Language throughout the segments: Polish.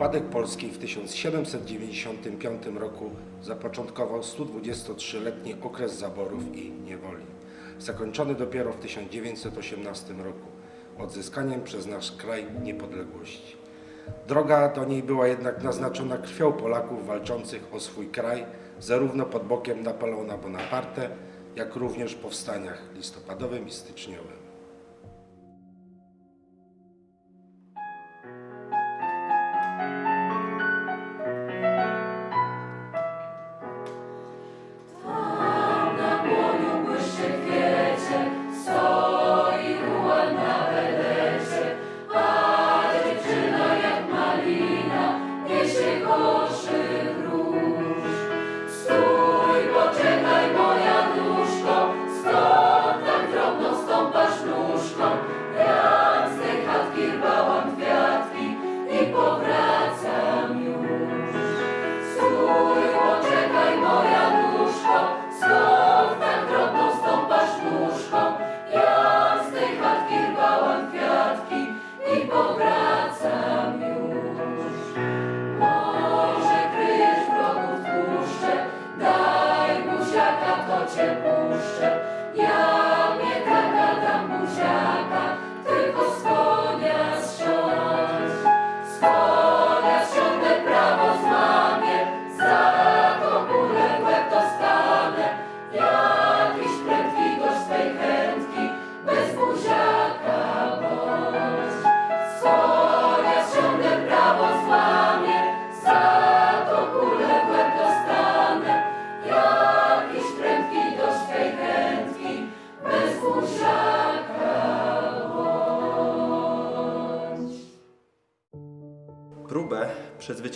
Upadek Polski w 1795 roku zapoczątkował 123-letni okres zaborów i niewoli, zakończony dopiero w 1918 roku odzyskaniem przez nasz kraj niepodległości. Droga do niej była jednak naznaczona krwią Polaków walczących o swój kraj, zarówno pod bokiem Napoleona Bonaparte, jak również powstaniach listopadowym i styczniowym.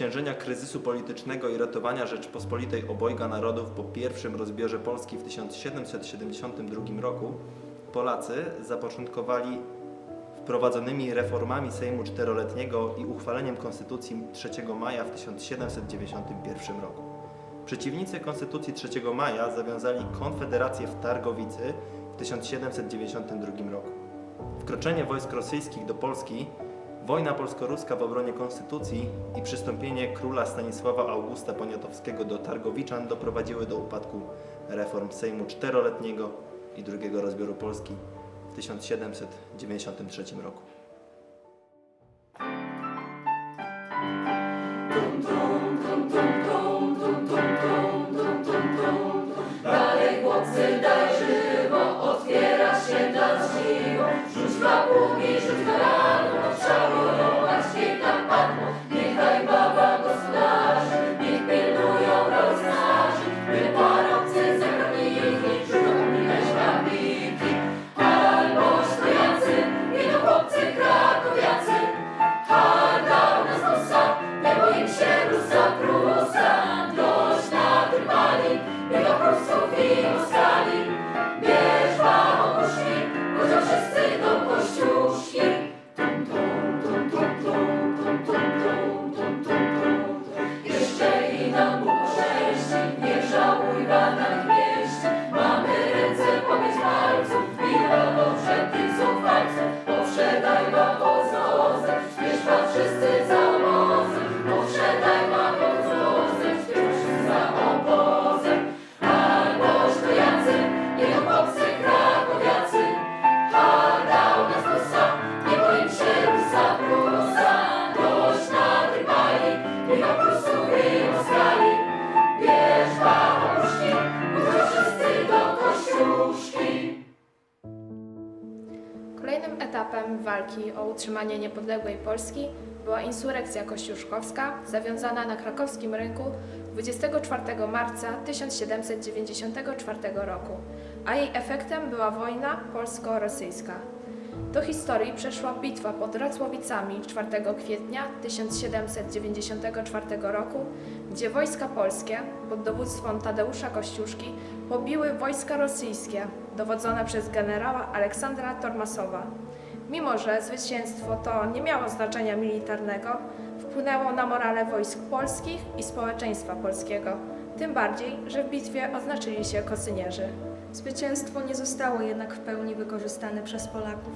Przezwyciężenia kryzysu politycznego i ratowania Rzeczpospolitej obojga narodów po pierwszym rozbiorze Polski w 1772 roku Polacy zapoczątkowali wprowadzonymi reformami Sejmu Czteroletniego i uchwaleniem Konstytucji 3 maja w 1791 roku. Przeciwnicy Konstytucji 3 maja zawiązali konfederację w Targowicy w 1792 roku. Wkroczenie wojsk rosyjskich do Polski, wojna polsko-ruska w obronie konstytucji i przystąpienie króla Stanisława Augusta Poniatowskiego do Targowiczan doprowadziły do upadku reform Sejmu Czteroletniego i drugiego rozbioru Polski w 1793 roku. Kolejnym etapem walki o utrzymanie niepodległej Polski była insurekcja kościuszkowska zawiązana na krakowskim rynku 24 marca 1794 roku, a jej efektem była wojna polsko-rosyjska. Do historii przeszła bitwa pod Racławicami 4 kwietnia 1794 roku, gdzie wojska polskie pod dowództwem Tadeusza Kościuszki pobiły wojska rosyjskie dowodzone przez generała Aleksandra Tormasowa. Mimo, że zwycięstwo to nie miało znaczenia militarnego, wpłynęło na morale wojsk polskich i społeczeństwa polskiego, tym bardziej, że w bitwie oznaczyli się kosynierzy. Zwycięstwo nie zostało jednak w pełni wykorzystane przez Polaków.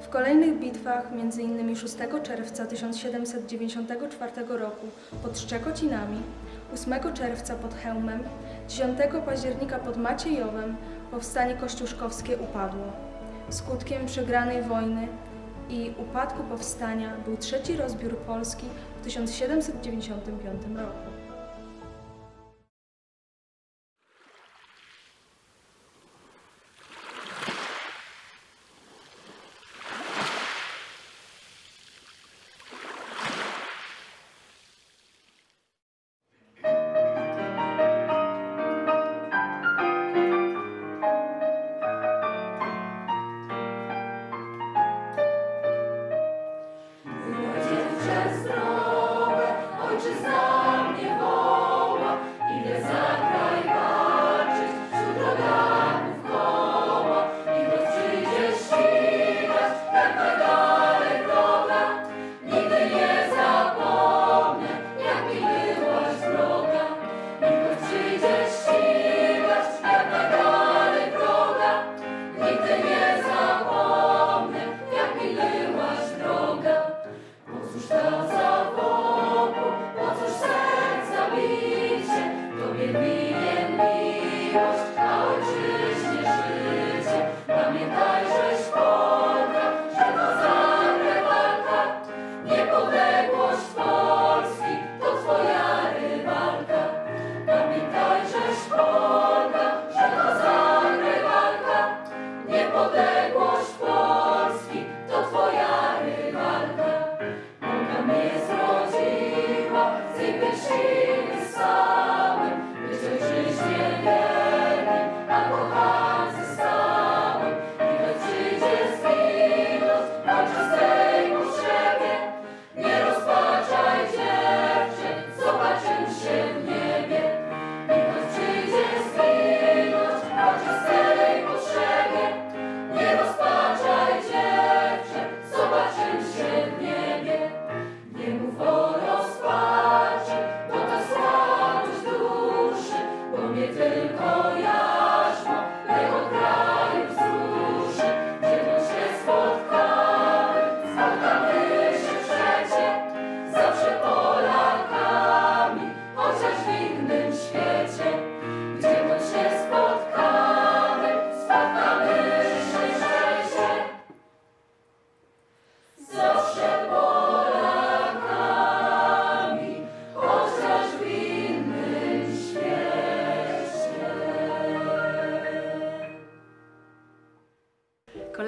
W kolejnych bitwach, m.in. 6 czerwca 1794 roku pod Szczekocinami, 8 czerwca pod Chełmem, 10 października pod Maciejowem, powstanie kościuszkowskie upadło. Skutkiem przegranej wojny i upadku powstania był trzeci rozbiór Polski w 1795 roku.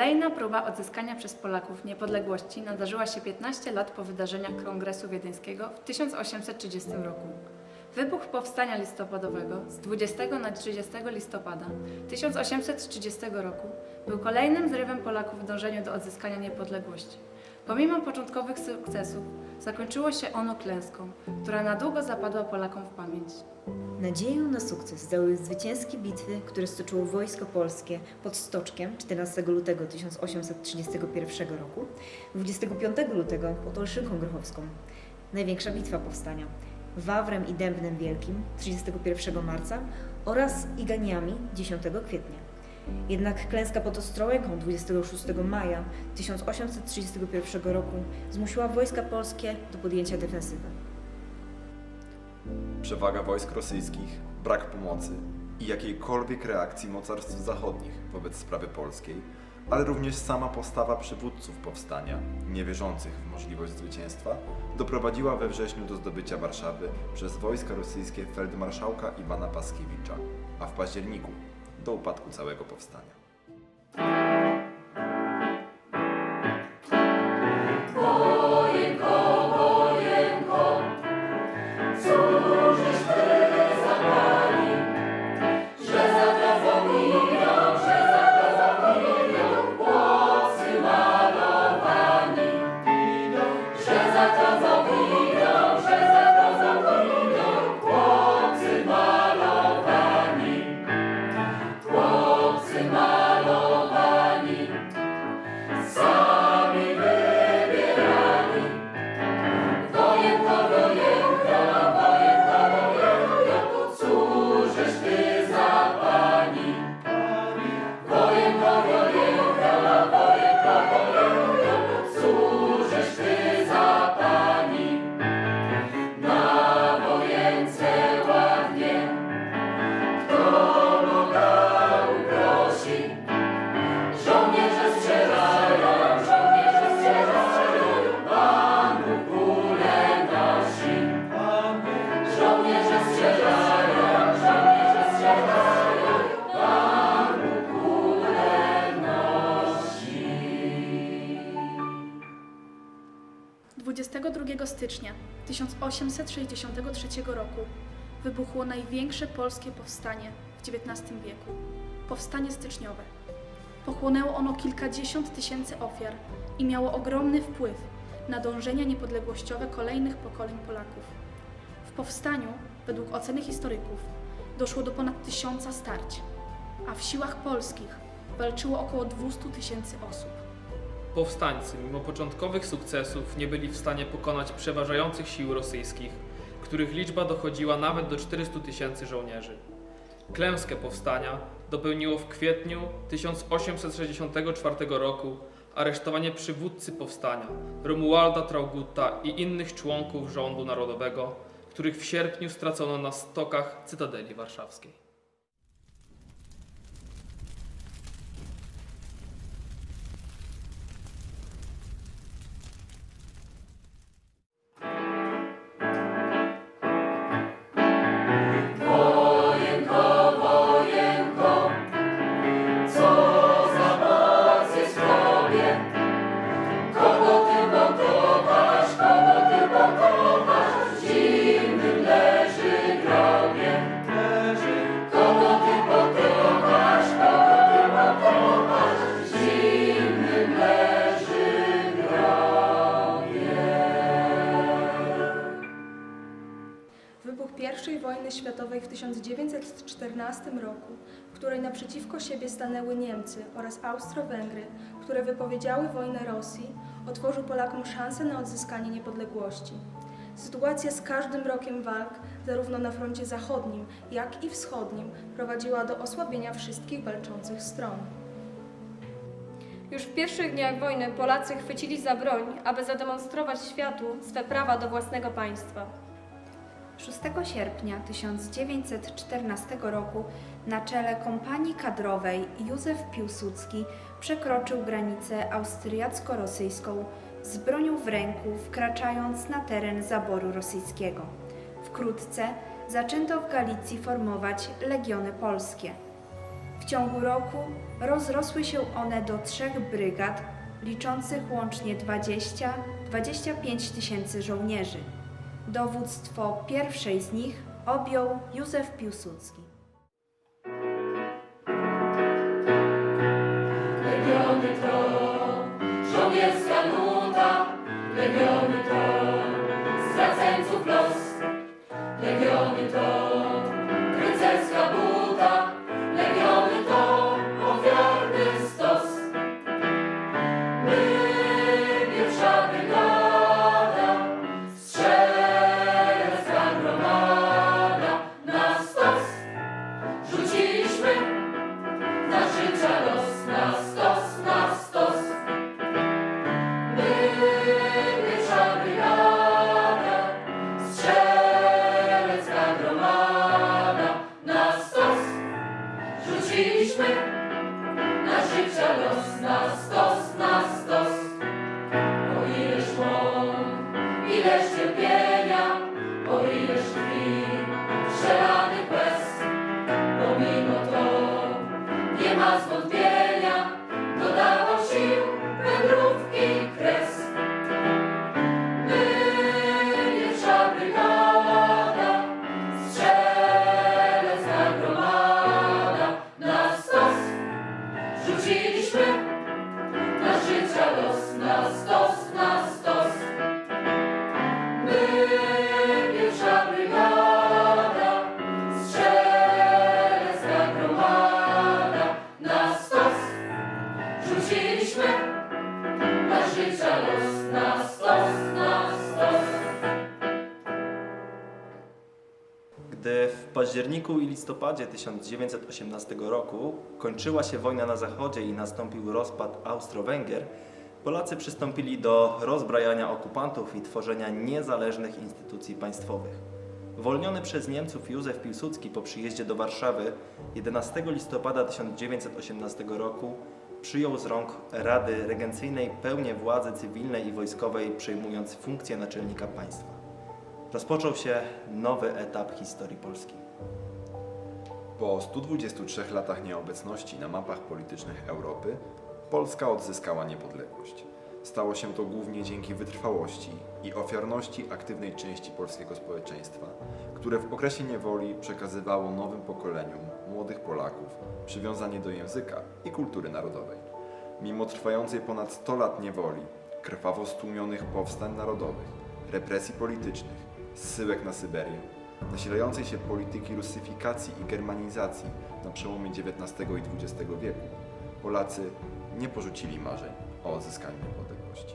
Kolejna próba odzyskania przez Polaków niepodległości nadarzyła się 15 lat po wydarzeniach Kongresu Wiedeńskiego w 1830 roku. Wybuch powstania listopadowego z 20 na 30 listopada 1830 roku był kolejnym zrywem Polaków w dążeniu do odzyskania niepodległości. Pomimo początkowych sukcesów, zakończyło się ono klęską, która na długo zapadła Polakom w pamięć. Nadzieję na sukces dały zwycięskie bitwy, które stoczyło Wojsko Polskie pod Stoczkiem 14 lutego 1831 roku, 25 lutego pod Olszynką Grochowską. Największa bitwa powstania Wawrem i Dębnem Wielkim 31 marca oraz Iganiami 10 kwietnia. Jednak klęska pod Ostrołęką 26 maja 1831 roku zmusiła wojska polskie do podjęcia defensywy. Przewaga wojsk rosyjskich, brak pomocy i jakiejkolwiek reakcji mocarstw zachodnich wobec sprawy polskiej, ale również sama postawa przywódców powstania, niewierzących w możliwość zwycięstwa, doprowadziła we wrześniu do zdobycia Warszawy przez wojska rosyjskie feldmarszałka Iwana Paskiewicza, a w październiku do upadku całego powstania. 1863 roku wybuchło największe polskie powstanie w XIX wieku powstanie styczniowe. Pochłonęło ono kilkadziesiąt tysięcy ofiar i miało ogromny wpływ na dążenia niepodległościowe kolejnych pokoleń Polaków. W powstaniu, według oceny historyków, doszło do ponad tysiąca starć, a w siłach polskich walczyło około 200 tysięcy osób. Powstańcy, mimo początkowych sukcesów, nie byli w stanie pokonać przeważających sił rosyjskich, których liczba dochodziła nawet do 400 tysięcy żołnierzy. Klęskę powstania dopełniło w kwietniu 1864 roku aresztowanie przywódcy powstania Romualda Traugutta i innych członków rządu narodowego, których w sierpniu stracono na stokach Cytadeli Warszawskiej. Wojny światowej w 1914 roku, w której naprzeciwko siebie stanęły Niemcy oraz Austro-Węgry, które wypowiedziały wojnę Rosji, otworzył Polakom szansę na odzyskanie niepodległości. Sytuacja z każdym rokiem walk, zarówno na froncie zachodnim, jak i wschodnim, prowadziła do osłabienia wszystkich walczących stron. Już w pierwszych dniach wojny Polacy chwycili za broń, aby zademonstrować światu swe prawa do własnego państwa. 6 sierpnia 1914 roku na czele kompanii kadrowej Józef Piłsudski przekroczył granicę austriacko-rosyjską z bronią w ręku, wkraczając na teren zaboru rosyjskiego. Wkrótce zaczęto w Galicji formować legiony polskie. W ciągu roku rozrosły się one do trzech brygad, liczących łącznie 20-25 tysięcy żołnierzy. Dowództwo pierwszej z nich objął Józef Piłsudski. Październiku i listopadzie 1918 roku kończyła się wojna na zachodzie i nastąpił rozpad Austro-Węgier, Polacy przystąpili do rozbrajania okupantów i tworzenia niezależnych instytucji państwowych. Uwolniony przez Niemców Józef Piłsudski po przyjeździe do Warszawy 11 listopada 1918 roku przyjął z rąk Rady Regencyjnej pełnię władzy cywilnej i wojskowej, przejmując funkcję naczelnika państwa. Rozpoczął się nowy etap historii Polski. Po 123 latach nieobecności na mapach politycznych Europy, Polska odzyskała niepodległość. Stało się to głównie dzięki wytrwałości i ofiarności aktywnej części polskiego społeczeństwa, które w okresie niewoli przekazywało nowym pokoleniom młodych Polaków przywiązanie do języka i kultury narodowej. Mimo trwającej ponad 100 lat niewoli, krwawo stłumionych powstań narodowych, represji politycznych, zsyłek na Syberię, nasilającej się polityki rusyfikacji i germanizacji na przełomie XIX i XX wieku, Polacy nie porzucili marzeń o odzyskaniu niepodległości.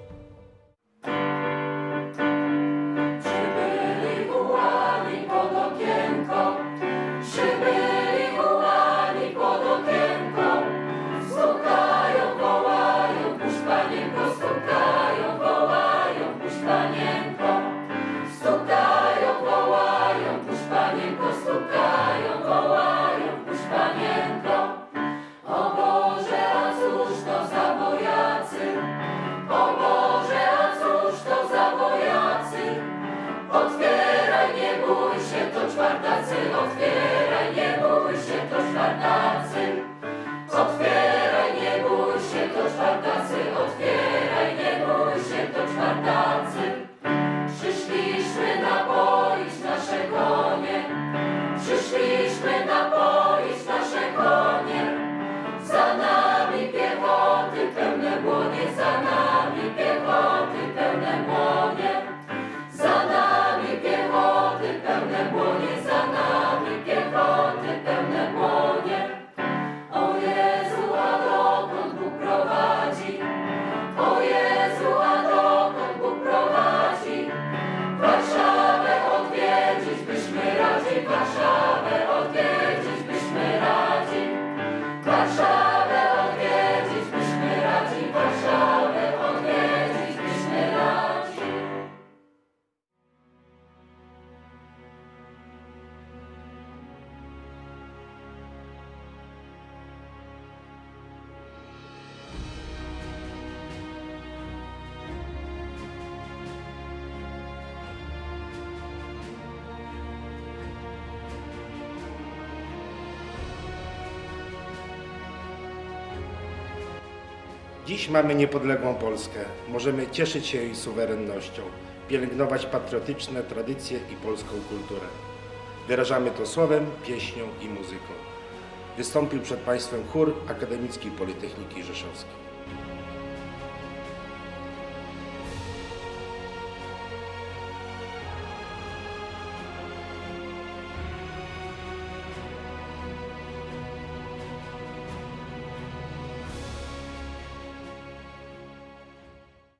Dziś mamy niepodległą Polskę. Możemy cieszyć się jej suwerennością, pielęgnować patriotyczne tradycje i polską kulturę. Wyrażamy to słowem, pieśnią i muzyką. Wystąpił przed Państwem chór Akademickiej Politechniki Rzeszowskiej.